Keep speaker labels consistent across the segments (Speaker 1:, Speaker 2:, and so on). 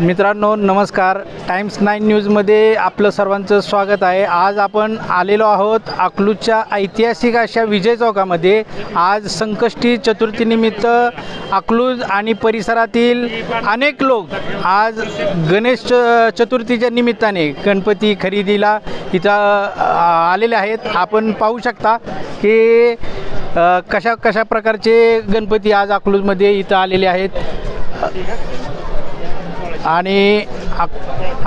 Speaker 1: मित्रांनो नमस्कार. Times nine न्यूजमध्ये आपलं सर्वांचं स्वागत आहे. आज आपण आलेलो आहोत अकलूजच्या ऐतिहासिक अशा विजय चौकामध्ये. आज संकष्टी चतुर्थीनिमित्त अकलूज आणि परिसरातील अनेक लोक आज गणेश च- चतुर्थीच्या निमित्ताने गणपती खरेदीला इथं आलेले आहेत. आपण पाहू शकता की कशा कशा प्रकारचे गणपती आज अकलूजमध्ये इथं आलेले आहेत. आणि अक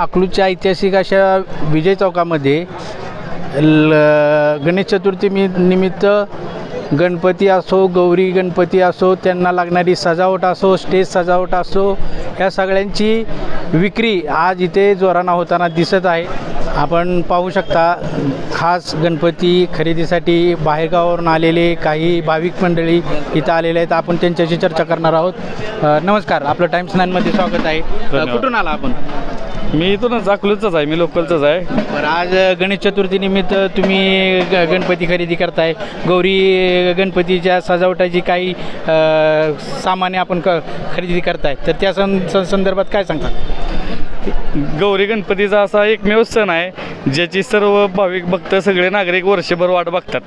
Speaker 1: अकलूजच्या ऐतिहासिक अशा विजय चौकामध्ये ल गणेश चतुर्थी मी निमित्त गणपती असो गौरी गणपती असो त्यांना लागणारी सजावट असो स्टेज सजावट असो ह्या सगळ्यांची विक्री आज इथे जोरानं होताना दिसत आहे. आपण पाहू शकता खास गणपती खरेदीसाठी बाहेरगावावरून आलेले काही भाविक मंडळी इथं आलेले आहेत. आपण त्यांच्याशी चर्चा करणार आहोत. अ, नमस्कार. आपलं टाइम्स नाईनमध्ये स्वागत आहे. अ,
Speaker 2: धन्यवाद.
Speaker 1: कुठून आला आपण?
Speaker 2: मी इथूनच अकलूजचाच आहे. मी लोकलचाच आहे.
Speaker 1: बरं आज गणेश चतुर्थीनिमित्त तुम्ही ग गणपती खरेदी करताय. गौरी गणपतीच्या सजावटाची काही अ, सामान्य आपण क खरेदी करताय. तर त्या सं सं- संदर्भात काय सांगता?
Speaker 2: गौरी गणपतीचा असा एकमेव सण आहे ज्याची सर्व भाविक भक्त सगळे नागरिक वर्षभर वाट बघतात.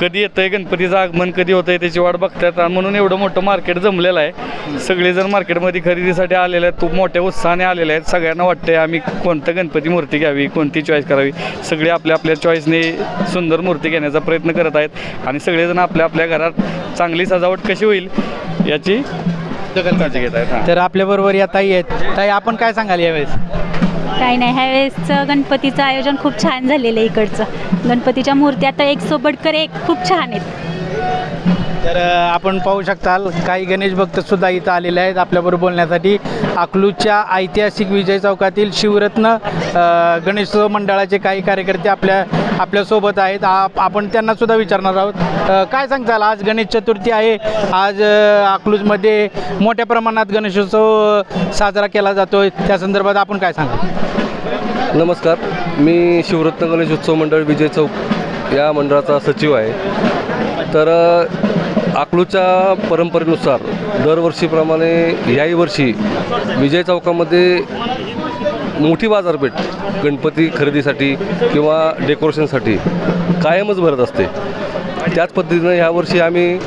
Speaker 2: कधी येतंय गणपतीचं आगमन कधी होतंय त्याची वाट बघतात. आणि म्हणून एवढं मोठं मार्केट जमलेलं आहे. सगळेजण मार्केटमध्ये खरेदीसाठी आलेले आहेत. खूप मोठ्या उत्साहाने आलेले आहेत. सगळ्यांना वाटतंय आम्ही कोणतं गणपती मूर्ती घ्यावी कोणती चॉईस करावी. सगळे आपल्या आपल्या चॉईसने सुंदर मूर्ती घेण्याचा प्रयत्न करत आहेत. आणि सगळेजण आपल्या आपल्या घरात चांगली सजावट कशी होईल याची
Speaker 1: दखल
Speaker 2: काळजी घेत आहेत हां.
Speaker 1: तर आपल्याबरोबर या ताई आहेत. ताई आपण काय सांगाल यावेळेस?
Speaker 3: काही नाही ह्यावेळेसचं गणपतीचं आयोजन खूप छान झालेलं आहे इकडचं. गणपतीच्या मूर्ती आता एक सोबतकर एक खूप छान आहेत.
Speaker 1: तर आपण पाहू शकताल काही गणेश भक्तसुद्धा इथं आलेले आहेत आपल्याबरोबर बोलण्यासाठी. अकलूजच्या ऐतिहासिक विजय चौकातील शिवरत्न गणेशोत्सव मंडळाचे काही कार्यकर्ते आपल्या आपल्यासोबत आहेत. आप आपण त्यांना सुद्धा विचारणार आहोत. काय सांगताल? आज गणेश चतुर्थी आहे. आज अकलूजमध्ये मोठ्या प्रमाणात गणेशोत्सव साजरा केला जातो त्या संदर्भात आपण काय सांगाल?
Speaker 4: नमस्कार. मी शिवरत्न गणेश उत्सव मंडळ विजय चौक या मंडळाचा सचिव आहे. तर अकलूच्या परंपरेनुसार दरवर्षीप्रमाणे याही वर्षी विजय चौकामध्ये मोठी बाजारपेठ गणपती खरेदीसाठी किंवा डेकोरेशनसाठी कायमच भरत असते. त्याच पद्धतीनं ह्यावर्षी आम्ही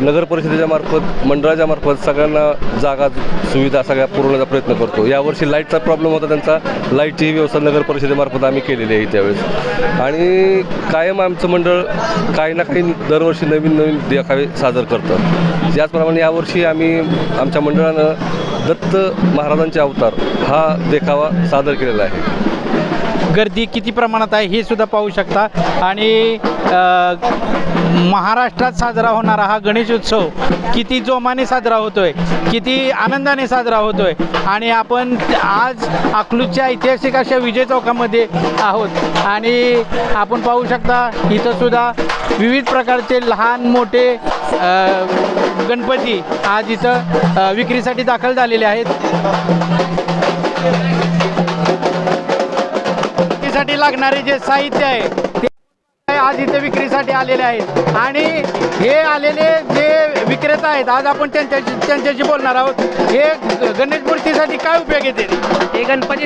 Speaker 4: नगर परिषदेच्या मार्फत मंडळाच्या मार्फत सगळ्यांना जागा सुविधा सगळ्या पुरवण्याचा प्रयत्न करतो. यावर्षी लाईटचा प्रॉब्लेम होता त्यांचा लाईटची व्यवस्था नगर परिषदेमार्फत आम्ही केलेली आहे त्यावेळेस. आणि कायम आमचं मंडळ काही ना काही दरवर्षी नवीन नवीन देखावे सादर करतं. त्याचप्रमाणे यावर्षी आम्ही आमच्या मंडळानं दत्त महाराजांचे अवतार हा देखावा सादर केलेला आहे.
Speaker 1: गर्दी किती प्रमाणात आहे हे सुद्धा पाहू शकता. आणि महाराष्ट्रात साजरा होणारा हा गणेशोत्सव किती जोमाने साजरा होतोय किती आनंदाने साजरा होतोय. आणि आपण आज अकलूजच्या ऐतिहासिक अशा विजय चौकामध्ये आहोत. आणि आपण पाहू शकता इथं सुद्धा विविध प्रकारचे लहान मोठे गणपती आज इथं विक्रीसाठी दाखल झालेले आहेत. विक्रीसाठी लागणारे जे साहित्य आहे ते आज इथे विक्रीसाठी आलेले आहेत. आणि हे आलेले जे विक्रेता आहेत आज आपण त्यांच्याशी त्यांच्याशी बोलणार आहोत. हे गणेश मूर्तीसाठी काय उपयोग येते
Speaker 5: हे गणपती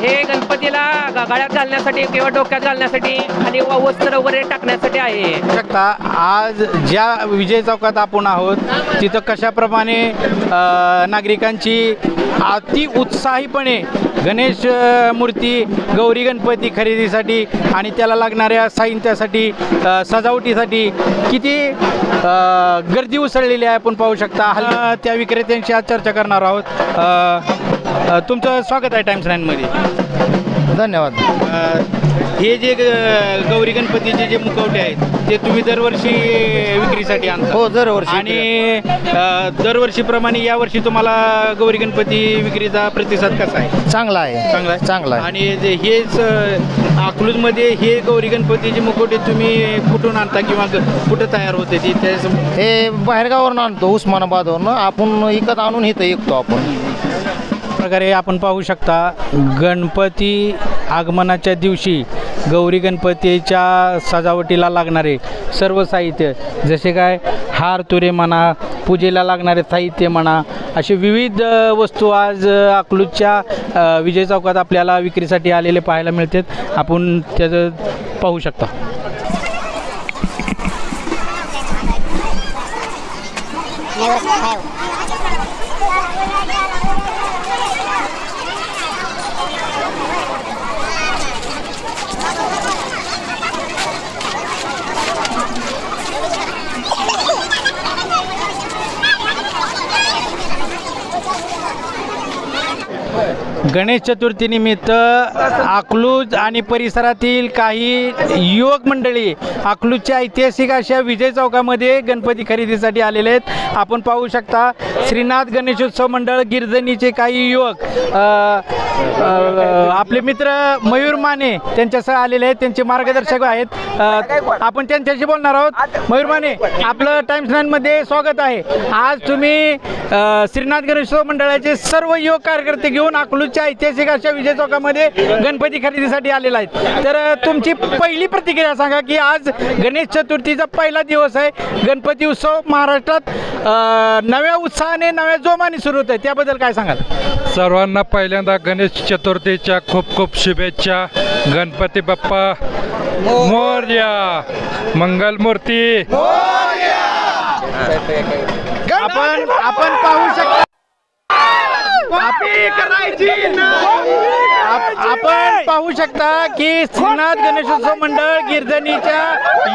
Speaker 5: हे गणपतीला गळ्यात घालण्यासाठी किंवा डोक्यात घालण्यासाठी आणि व- वस्त्र वगैरे टाकण्यासाठी आहे.
Speaker 1: शकता. आज ज्या विजय चौकात आपण आहोत तिथं कशाप्रमाणे अ, नागरिकांची अति उत्साहीपणे गणेश मूर्ती गौरी गणपती खरेदीसाठी आणि त्याला लागणाऱ्या साहित्यासाठी सजावटीसाठी किती गर्दी उसळलेली आहे आपण पाहू शकता. हल त्या विक्रेत्यांशी आज चर्चा करणार आहोत. तुमचं स्वागत आहे टाइम्स नाईनमध्ये
Speaker 6: धन्यवाद.
Speaker 1: हे जे गौरी गणपतीचे जे मुखवटे आहेत ते तुम्ही दरवर्षी विक्रीसाठी आणता.
Speaker 6: हो दरवर्षी
Speaker 1: आणि दरवर्षीप्रमाणे यावर्षी तुम्हाला गौरी गणपती विक्रीचा प्रतिसाद कसा आहे?
Speaker 6: चांगला आहे.
Speaker 1: चांगला आहे?
Speaker 6: चांगला आहे.
Speaker 1: आणि जे हेच अकलूजमध्ये हे गौरी गणपतीचे मुखवटे तुम्ही कुठून आणता किंवा कुठं तयार होते ती
Speaker 6: हे बाहेरगावरून आणतो उस्मानाबादवरून. आपण इकत आणून इथं विकतो आपण.
Speaker 1: प्रकारे आपण पाहू शकता गणपती आगमनाच्या दिवशी गौरी गणपतीच्या सजावटीला लागणारे सर्व साहित्य जसे काय हार तुरे म्हणा पूजेला लागणारे साहित्य म्हणा असे विविध वस्तू आज अकलूजच्या विजय चौकात आपल्याला विक्रीसाठी आलेले पाहायला मिळतात. आपण त्याचं पाहू शकता. गणेश चतुर्थीनिमित्त अकलूज आणि परिसरातील काही युवक मंडळी अकलूजच्या ऐतिहासिक अशा विजय चौकामध्ये गणपती खरेदीसाठी आलेले आहेत. आपण पाहू शकता श्रीनाथ गणेशोत्सव मंडळ गिरजणीचे काही युवक आपले मित्र मयूर माने त्यांच्यासह आलेले आहेत. त्यांचे मार्गदर्शक आहेत. आपण त्यांच्याशी बोलणार आहोत. मयूर माने आपलं टाइम्स नाईनमध्ये स्वागत आहे. आज तुम्ही श्रीनाथ गणेशोत्सव मंडळाचे सर्व युवक कार्यकर्ते घेऊन अकलूज अकलूजच्या ऐतिहासिक अशा विजय चौकामध्ये गणपती खरेदीसाठी आलेला आहेत. तर तुमची पहिली प्रतिक्रिया सांगा की आज गणेश चतुर्थीचा पहिला दिवस आहे. गणपती उत्सव महाराष्ट्रात नव्या उत्साहाने नव्या जोमाने सुरू होत आहे त्याबद्दल काय सांगाल?
Speaker 7: सर्वांना पहिल्यांदा गणेश चतुर्थीच्या खूप खूप शुभेच्छा. गणपती बाप्पा मोर्या. मंगलमूर्ती.
Speaker 1: आपण आपण पाहू शकता आपण पाहू शकता की श्रीनाथ गणेशोत्सव मंडळ गिरधनीच्या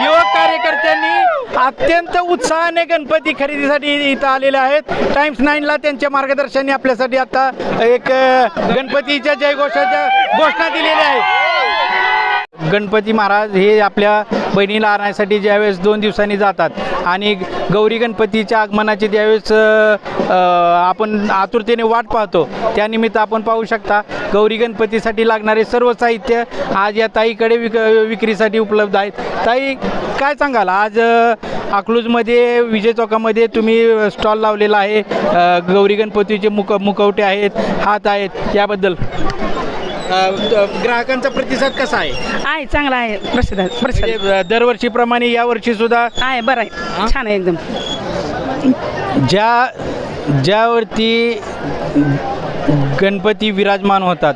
Speaker 1: युवक कार्यकर्त्यांनी अत्यंत उत्साहाने गणपती खरेदीसाठी इथं आलेले आहेत. टाइम्स नाईनला त्यांच्या मार्गदर्शनाने आपल्यासाठी आता एक गणपतीच्या जयघोषाच्या घोषणा दिलेल्या आहेत. गणपती महाराज हे आपल्या बहिणीला आणण्यासाठी ज्यावेळेस दोन दिवसांनी जातात आणि गौरी गणपतीच्या आगमनाची ज्यावेळेस आपण आतुरतेने वाट पाहतो त्यानिमित्त आपण पाहू शकता गौरी गणपतीसाठी लागणारे सर्व साहित्य आज या ताईकडे विक विक्रीसाठी उपलब्ध आहेत. ताई काय सांगाल? आज अकलूजमध्ये विजय चौकामध्ये तुम्ही स्टॉल लावलेला आहे गौरी गणपतीचे मुक मुखवटे आहेत हात आहेत याबद्दल. ग्राहकांचा प्रतिसाद कसा आहे?
Speaker 8: आहे चांगला आहे. प्रसिद्ध प्रसिद्ध.
Speaker 1: म्हणजे दरवर्षीप्रमाणे यावर्षी सुद्धा?
Speaker 8: आहे बरं आहे. छान आहे एकदम.
Speaker 1: ज्या ज्यावरती गणपती विराजमान होतात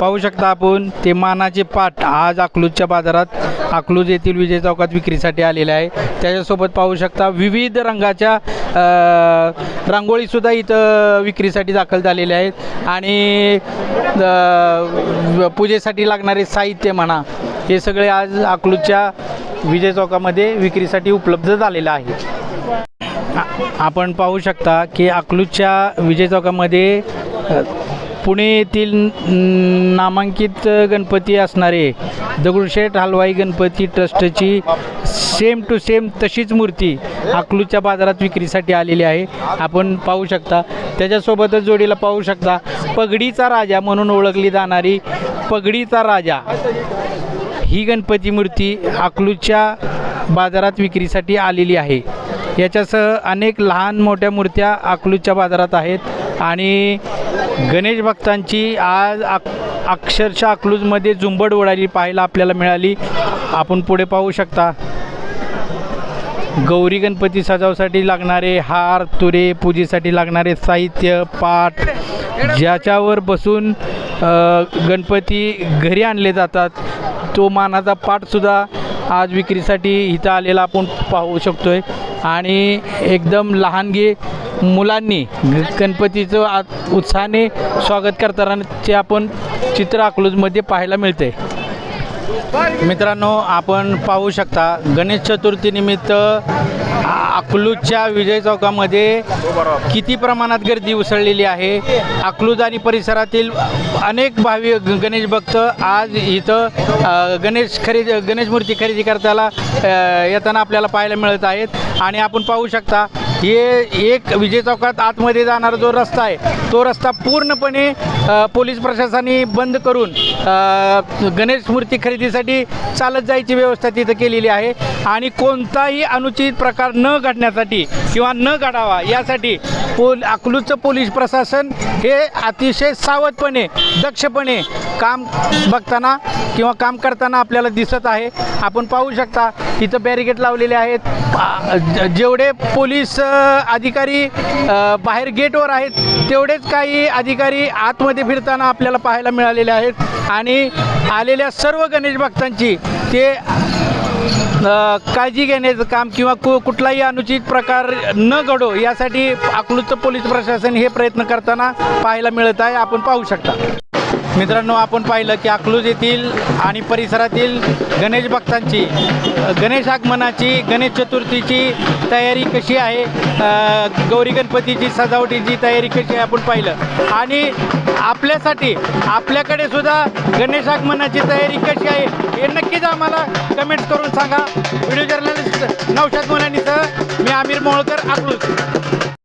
Speaker 1: पाहू शकता आपण ते मानाचे पाठ आज अकलूजच्या बाजारात अकलूज येथील विजय चौकात विक्रीसाठी आलेले आहे. त्याच्यासोबत पाहू शकता विविध रंगाच्या अ, रांगोळीसुद्धा इथं विक्रीसाठी दाखल झालेल्या आहेत. आणि पूजेसाठी लागणारे साहित्य म्हणा हे सगळे आज अकलूजच्या विजय चौकामध्ये विक्रीसाठी उपलब्ध झालेलं आहे. आपण पाहू शकता की अकलूजच्या विजय चौकामध्ये पुणे येथील नामांकित गणपती असणारे दगडूशेठ हलवाई गणपती ट्रस्टची सेम टू सेम तशीच मूर्ती अकलूच्या बाजारात विक्रीसाठी आलेली आहे. आपण पाहू शकता. त्याच्यासोबतच जोडीला पाहू शकता. पगडीचा राजा म्हणून ओळखली जाणारी पगडीचा राजा. ही गणपती मूर्ती अकलूच्या बाजारात विक्रीसाठी आलेली आहे. याच्यासह अनेक लहान मोठ्या मूर्त्या अकलूच्या बाजारात आहेत आणि गणेश भक्तांची आज अक अक्षरशः अकलूजमध्ये झुंबड उडाली पाहायला आपल्याला मिळाली. आपण पुढे पाहू शकता. गौरी गणपती सजावसाठी लागणारे हार तुरे पूजेसाठी लागणारे साहित्य पाठ ज्याच्यावर बसून गणपती घरी आणले जातात तो मानाचा पाठसुद्धा आज विक्रीसाठी इथं आलेला आपण पाहू शकतो आहे आणि एकदम लहानगे मुलांनी ग- गणपतीचं आ उत्साहाने स्वागत करताना ते आपण चित्र अकलूजमध्ये पाहायला मिळते मित्रांनो आपण पाहू शकता गणेश चतुर्थीनिमित्त अकलूजच्या विजय चौकामध्ये किती प्रमाणात गर्दी उसळलेली आहे. अकलूज आणि परिसरातील अनेक भावी ग- गणेश भक्त आज इथं गणेश खरेदी गणेश मूर्ती खरेदी करताना येताना आपल्याला पाहायला मिळत आहेत. आणि आपण पाहू शकता हे एक विजय चौकात आतमध्ये जाणारा जो रस्ता आहे तो रस्ता पूर्णपणे पोलीस प्रशासनाने बंद करून गणेश मूर्ती खरेदीसाठी चालत जायची व्यवस्था तिथं केलेली आहे. आणि कोणताही अनुचित प्रकार न घडण्यासाठी किंवा न घडावा यासाठी पोल अकलूजचं पोलीस प्रशासन हे अतिशय सावधपणे दक्षपणे काम बघताना किंवा काम करताना आपल्याला दिसत आहे. आपण पाहू शकता इथं बॅरिकेड लावलेले आहेत. ज- जेवढे पोलीस अधिकारी बाहेर गेटवर आहेत तेवढेच काही अधिकारी आतमध्ये फिरताना आपल्याला पाहायला मिळालेले आहेत. आणि आलेल्या सर्व गणेश भक्तांची ते काळजी घेण्याचं काम किंवा कु कुठलाही अनुचित प्रकार न घडो यासाठी अकलूजचं पोलीस प्रशासन हे प्रयत्न करताना पाहायला मिळत आहे. आपण पाहू शकता. मित्रांनो आपण पाहिलं की अकलूज येथील आणि परिसरातील गणेश भक्तांची गणेश आगमनाची गणेश चतुर्थीची तयारी कशी आहे? गौरी गणपतीची सजावटीची तयारी कशी आहे आपण पाहिलं. आणि आपल्यासाठी आपल्याकडे सुद्धा गणेश आगमनाची तयारी कशी आहे हे नक्कीच आम्हाला कमेंट करून सांगा. व्हिडिओ जर्नलिस्ट नौशाद मुलांनीसह मी आमिर मोहोळकर अकलूज.